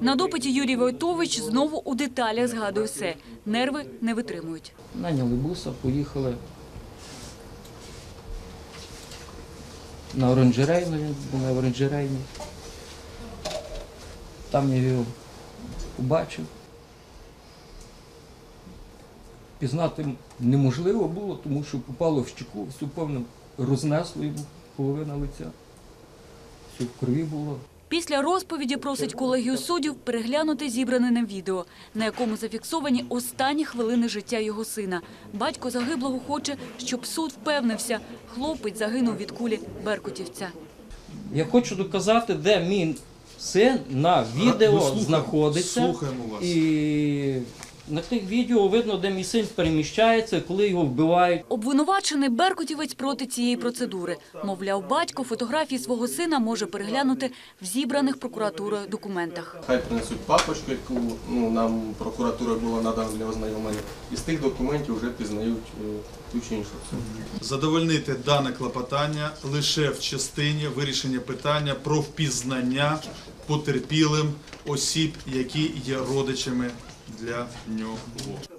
На допиті Юрій Войтович знову у деталях згадує все. Нерви не витримують. Наняли буса, поїхали на оранжерейну, він був на оранжерейні. Там я його побачив. Пізнати неможливо було, тому що попало в щеку, всю повну рознесло йому половина лиця. Все в крові було. Після розповіді просить колегію суддів переглянути зібране ним відео, на якому зафіксовані останні хвилини життя його сина. Батько загиблого хоче, щоб суд впевнився, хлопець загинув від кулі беркутівця. Я хочу доказати, де мій син на відео знаходиться. слухаємо вас. І на тих відео видно, де мій син переміщається, коли його вбивають. Обвинувачений беркутівець проти цієї процедури. Мовляв, батько фотографії свого сина може переглянути в зібраних прокуратурою документах. Хай принесуть папочку, яку ну, нам прокуратура була надана для ознайомлення. І з тих документів вже пізнають е, ту чи іншу задовольнити дане клопотання лише в частині вирішення питання про впізнання потерпілим осіб, які є родичами для нього.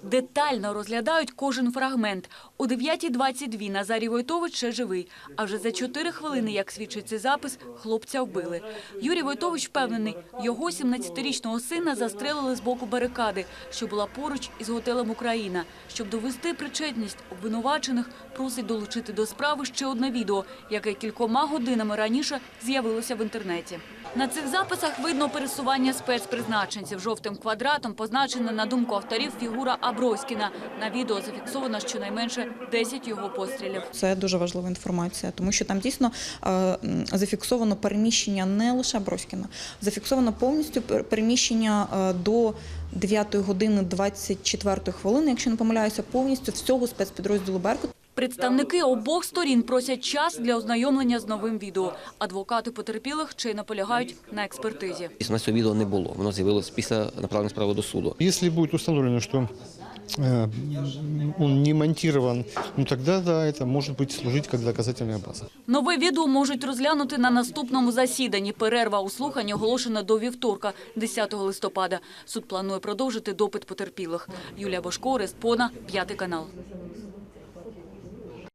Детально розглядають кожен фрагмент. О 9.22 Назарій Войтович ще живий. А вже за 4 хвилини, як свідчить цей запис, хлопця вбили. Юрій Войтович впевнений, його 17-річного сина застрелили з боку барикади, що була поруч із готелем «Україна». Щоб довести причетність обвинувачених, просить долучити до справи ще одне відео, яке кількома годинами раніше з'явилося в інтернеті. На цих записах видно пересування спецпризначенців. Жовтим квадратом позначена, на думку авторів, фігура Аброськіна. На відео зафіксовано щонайменше 10 його пострілів. Це дуже важлива інформація, тому що там дійсно е, зафіксовано переміщення не лише Аброськіна, зафіксовано повністю переміщення е, до 9 години 24 хвилини, якщо не помиляюся, повністю всього спецпідрозділу Беркут. Представники обох сторін просять час для ознайомлення з новим відео. Адвокати потерпілих ще й наполягають на експертизі. У нас цього відео не було. Воно з'явилось після направлення справи до суду. Если будет установлено, что э, он не монтирован, ну тогда да, это может быть служить как доказательная база. Нове відео можуть розглянути на наступному засіданні. Перерва у слуханні оголошена до вівторка, 10 листопада. Суд планує продовжити допит потерпілих. Юлія Бошко, Респона, п'ятий канал.